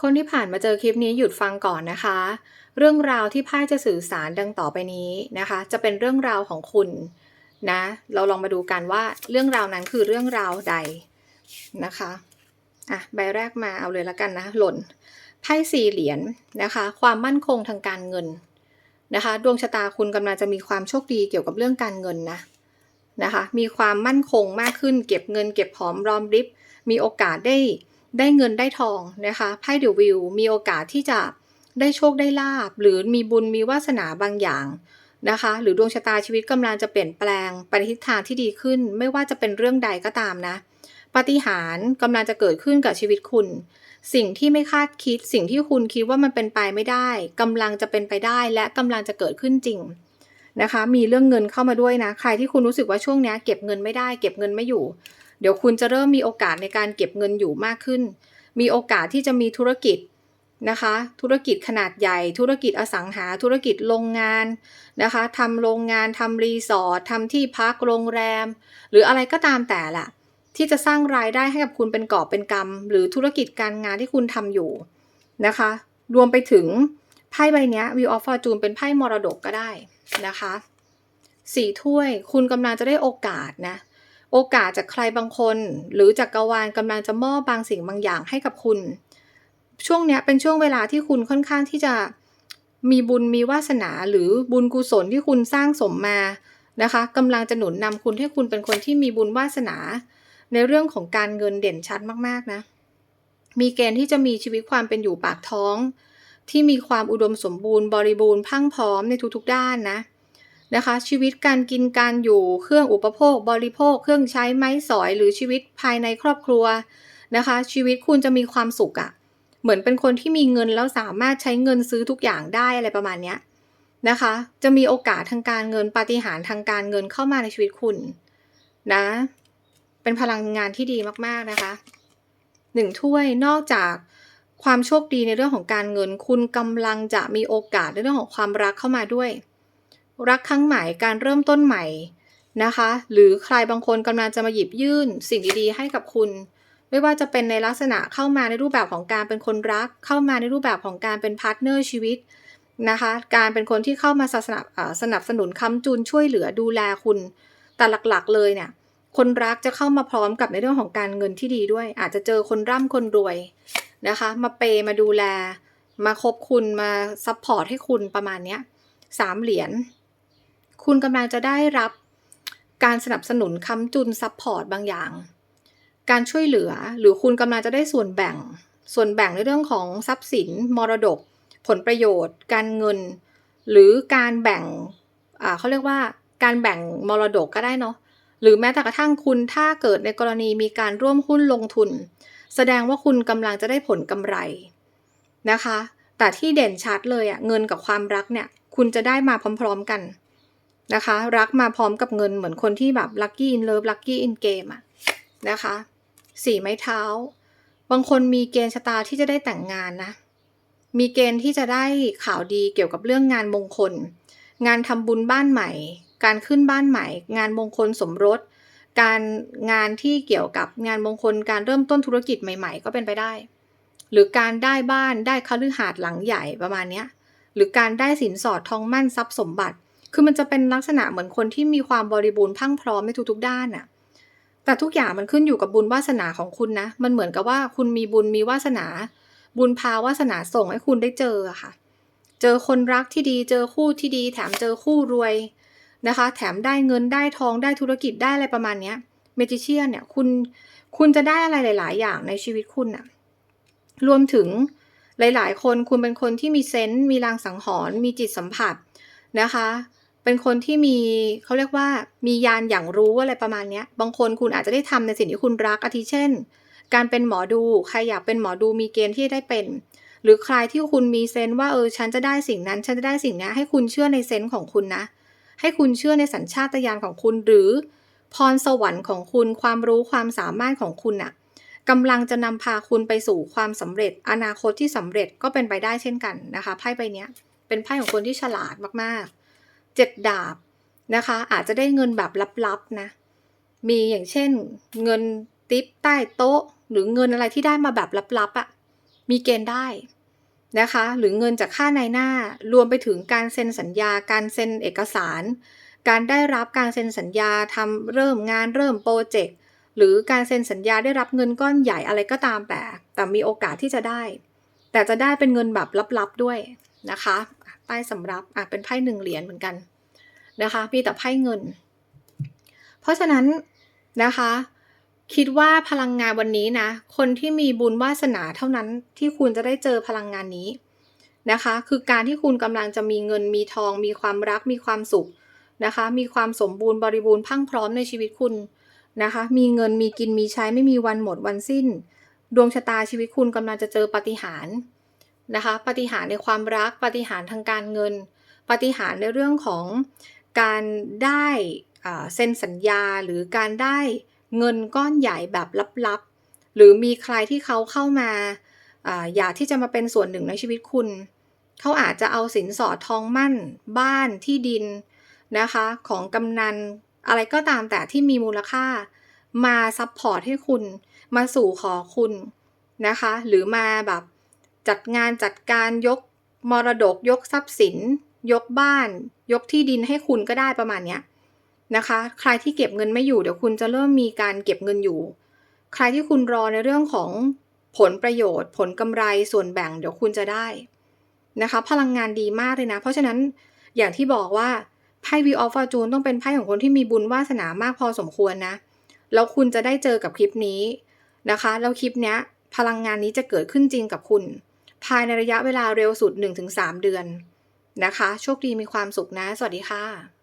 คนที่ผ่านมาเจอคลิปนี้หยุดฟังก่อนนะคะ เรื่องราวที่ไพ่จะสื่อสารดังต่อไปนี้นะคะ จะเป็นเรื่องราวของคุณนะ เราลองมาดูกันว่าเรื่องราวนั้นคือเรื่องราวใดนะคะอะใบแรกมาเอาเลยละกันนะหล่นไพ่สี่เหรียญนะคะ ความมั่นคงทางการเงินนะคะ ดวงชะตาคุณกำลังจะมีความโชคดีเกี่ยวกับเรื่องการเงินนะนะคะ มีความมั่นคงมากขึ้น เก็บเงิน เก็บหอมรอมริบมีโอกาสได้ ได้เงินได้ทองนะคะไพ่เดวิวมีโอกาสที่จะได้โชคได้ลาบ หรือมีบุญมีวาสนาบางอย่างนะคะ หรือดวงชะตาชีวิตกำลังจะเปลี่ยนแปลงไปในทิศทางที่ดีขึ้น ไม่ว่าจะเป็นเรื่องใดก็ตามนะปาฏิหารกำลังจะเกิดขึ้นกับชีวิตคุณ สิ่งที่ไม่คาดคิด สิ่งที่คุณคิดว่ามันเป็นไปไม่ได้กำลังจะเป็นไปได้และกำลังจะเกิดขึ้นจริงนะคะ มีเรื่องเงินเข้ามาด้วยนะ ใครที่คุณรู้สึกว่าช่วงนี้เก็บเงินไม่ได้ เก็บเงินไม่อยู่ เดี๋ยวคุณจะเริ่มมีโอกาสในการเก็บเงินอยู่มากขึ้น มีโอกาสที่จะมีธุรกิจนะคะ ธุรกิจขนาดใหญ่ ธุรกิจอสังหา ธุรกิจโรงงานนะคะทำโรงงานทำรีสอร์ททำที่พักโรงแรม หรืออะไรก็ตามแต่ละที่จะสร้างรายได้ให้กับคุณเป็นกอบเป็นกำหรือธุรกิจการงานที่คุณทำอยู่นะคะ รวมไปถึงไพ่ใบนี้ View of Fortune เป็นไพ่มรดกก็ได้นะคะสี่ถ้วยคุณกำลังจะได้โอกาสนะ โอกาสจากใครบางคน หรือจากกวาลกำลังจะมอบบางสิ่งบางอย่างให้กับคุณ ช่วงนี้เป็นช่วงเวลาที่คุณค่อนข้างที่จะมีบุญมีวาสนาหรือบุญกุศลที่คุณสร้างสมมานะคะกำลังจะหนุนนำคุณให้คุณเป็นคนที่มีบุญวาสนา ในเรื่องของการเงินเด่นชัดมากๆนะมีเกณฑ์ที่จะมีชีวิตความเป็นอยู่ปากท้อง ที่มีความอุดมสมบูรณ์บริบูรณ์พังพร้อมในทุกๆด้านนะ นะคะ ชีวิตการกินการอยู่เครื่องอุปโภค บริโภค เครื่องใช้ไม้สอย หรือชีวิตภายในครอบครัวนะคะ ชีวิตคุณจะมีความสุขอะเหมือนเป็นคนที่มีเงินแล้วสามารถใช้เงินซื้อทุกอย่างได้อะไรประมาณเนี้ยนะคะ จะมีโอกาสทางการเงินปาฏิหาริย์ทางการเงินเข้ามาในชีวิตคุณนะ เป็นพลังงานที่ดีมากๆนะคะหนึ่งถ้วยนอกจากความโชคดีในเรื่องของการเงิน คุณกำลังจะมีโอกาสในเรื่องของความรักเข้ามาด้วย รักครั้งใหม่การเริ่มต้นใหม่นะคะ หรือใครบางคนกำลังจะมาหยิบยื่นสิ่งดีๆให้กับคุณ ไม่ว่าจะเป็นในลักษณะเข้ามาในรูปแบบของการเป็นคนรัก เข้ามาในรูปแบบของการเป็นพาร์ทเนอร์ชีวิตนะคะ การเป็นคนที่เข้ามาสนับสนับสนุนค้ำจุนช่วยเหลือดูแลคุณ แต่หลักๆ เลยเนี่ยคนรักจะเข้ามาพร้อมกับในเรื่องของการเงินที่ดีด้วย อาจจะเจอคนร่ำคนรวยนะคะ มาเปมาดูแล มาคบคุณมาซัพพอร์ตให้คุณประมาณเนี้ยสามเหรียญ คุณกำลังจะได้รับการสนับสนุนค้ำจุนซัพพอร์ตบางอย่าง การช่วยเหลือหรือคุณกำลังจะได้ส่วนแบ่ง ส่วนแบ่งในเรื่องของทรัพย์สิน มรดก ผลประโยชน์ การเงิน หรือการแบ่งเขาเรียกว่าการแบ่งมรดกก็ได้เนาะหรือแม้แต่กระทั่งคุณถ้าเกิดในกรณีมีการร่วมหุ้นลงทุน แสดงว่าคุณกำลังจะได้ผลกำไรนะคะ แต่ที่เด่นชัดเลยอะเงินกับความรักเนี่ย คุณจะได้มาพร้อม ๆกัน นะคะ รักมาพร้อมกับเงินเหมือนคนที่แบบลัคกี้อินเลิฟลัคกี้อินเกมอะนะคะสี่ไม้เท้า บางคนมีเกณฑ์ชะตาที่จะได้แต่งงานนะ มีเกณฑ์ที่จะได้ข่าวดีเกี่ยวกับเรื่องงานมงคล งานทำบุญบ้านใหม่ การขึ้นบ้านใหม่ งานมงคลสมรส การงานที่เกี่ยวกับงานมงคลการเริ่มต้นธุรกิจใหม่ ๆ ก็เป็นไปได้ หรือการได้บ้านได้คฤหาสน์หลังใหญ่ประมาณนี้หรือการได้สินสอดทองมั่นทรัพย์สมบัติ คือมันจะเป็นลักษณะเหมือนคนที่มีความบริบูรณ์พั่งพร้อมในทุกๆด้านน่ะแต่ทุกอย่างมันขึ้นอยู่กับบุญวาสนาของคุณนะ มันเหมือนกับว่าคุณมีบุญมีวาสนา บุญพาวาสนาส่งให้คุณได้เจอค่ะ เจอคนรักที่ดี เจอคู่ที่ดี แถมเจอคู่รวยนะคะ แถมได้เงินได้ทองได้ธุรกิจได้อะไรประมาณเนี้ยเมจิเชียนเนี่ยคุณคุณจะได้อะไรหลาย ๆ อย่างในชีวิตคุณน่ะรวมถึงหลาย ๆ คนคุณเป็นคนที่มีเซนต์มีลางสังหรณ์มีจิตสัมผัสนะคะ เป็นคนที่มีเขาเรียกว่ามียานอย่างรู้อะไรประมาณนี้บางคนคุณอาจจะได้ทำในสิ่งที่คุณรักอาทิเช่น การเป็นหมอดูใครอยากเป็นหมอดูมีเกณฑ์ที่ได้เป็น หรือใครที่คุณมีเซนต์ว่าเออฉันจะได้สิ่งนั้น ฉันจะได้สิ่งนี้ให้คุณเชื่อในเซนต์ของคุณนะ ให้คุณเชื่อในสัญชาตญาณของคุณ หรือพรสวรรค์ของคุณความรู้ความสามารถของคุณน่ะกำลังจะนำพาคุณไปสู่ความสำเร็จ อนาคตที่สำเร็จก็เป็นไปได้เช่นกันนะคะไพ่ใบนี้เป็นไพ่ของคนที่ฉลาดมากๆ เจ็ดดาบนะคะ อาจจะได้เงินแบบลับๆนะ มีอย่างเช่น เงินติปใต้โต๊ะ หรือเงินอะไรที่ได้มาแบบลับๆอะ่ะมีเกณฑ์ได้นะคะ หรือเงินจากค่านายหน้ารวมไปถึงการเซ็นสัญญา การเซ็นเอกสาร การได้รับการเซ็นสัญญาทำเริ่มงานเริ่มโปรเจกต์หรือการเซ็นสัญญาได้รับเงินก้อนใหญ่อะไรก็ตามแต่ แต่มีโอกาสที่จะได้ แต่จะได้เป็นเงินแบบลับๆด้วย นะคะใต้สำรับอะเป็นไพ่หนึ่งเหรียญเหมือนกันนะคะมีแต่ไพ่เงิน เพราะฉะนั้นนะคะ คิดว่าพลังงานวันนี้นะคนที่มีบุญวาสนาเท่านั้นที่คุณจะได้เจอพลังงานนี้นะคะ คือการที่คุณกำลังจะมีเงินมีทอง มีความรักมีความสุขนะคะ มีความสมบูรณ์บริบูรณ์พังพร้อมในชีวิตคุณนะคะ มีเงินมีกินมีใช้ไม่มีวันหมดวันสิ้น ดวงชะตาชีวิตคุณกำลังจะเจอปาฏิหารย์ นะคะปฏิหารในความรักปฏิหารทางการเงิน ปฏิหารในเรื่องของการได้เซ็นสัญญาหรือการได้เงินก้อนใหญ่แบบลับๆ หรือมีใครที่เขาเข้ามาอาอยากที่จะมาเป็นส่วนหนึ่งในชีวิตคุณ เขาอาจจะเอาสินสอดทองมั่น บ้านที่ดินนะคะของกำนันอะไรก็ตามแต่ที่มีมูลค่า มาซัพพอร์ตให้คุณ มาสู่ขอคุณนะคะ หรือมาแบบ จัดงานจัดการยกมรดกยกทรัพย์สิน ยกบ้าน ยกที่ดินให้คุณก็ได้ประมาณเนี้ยนะคะ ใครที่เก็บเงินไม่อยู่เดี๋ยวคุณจะเริ่มมีการเก็บเงินอยู่ ใครที่คุณรอในเรื่องของผลประโยชน์ ผลกำไรส่วนแบ่งเดี๋ยวคุณจะได้นะคะ พลังงานดีมากเลยนะ เพราะฉะนั้นอย่างที่บอกว่าไพ่ Wheel of Fortune ต้องเป็นไพ่ของคนที่มีบุญวาสนามากพอสมควรนะแล้วคุณจะได้เจอกับคลิปนี้นะคะแล้วคลิปเนี้ยพลังงานนี้จะเกิดขึ้นจริงกับคุณ ภายในระยะเวลาเร็วสุด 1-3 เดือนนะคะ โชคดีมีความสุขนะ สวัสดีค่ะ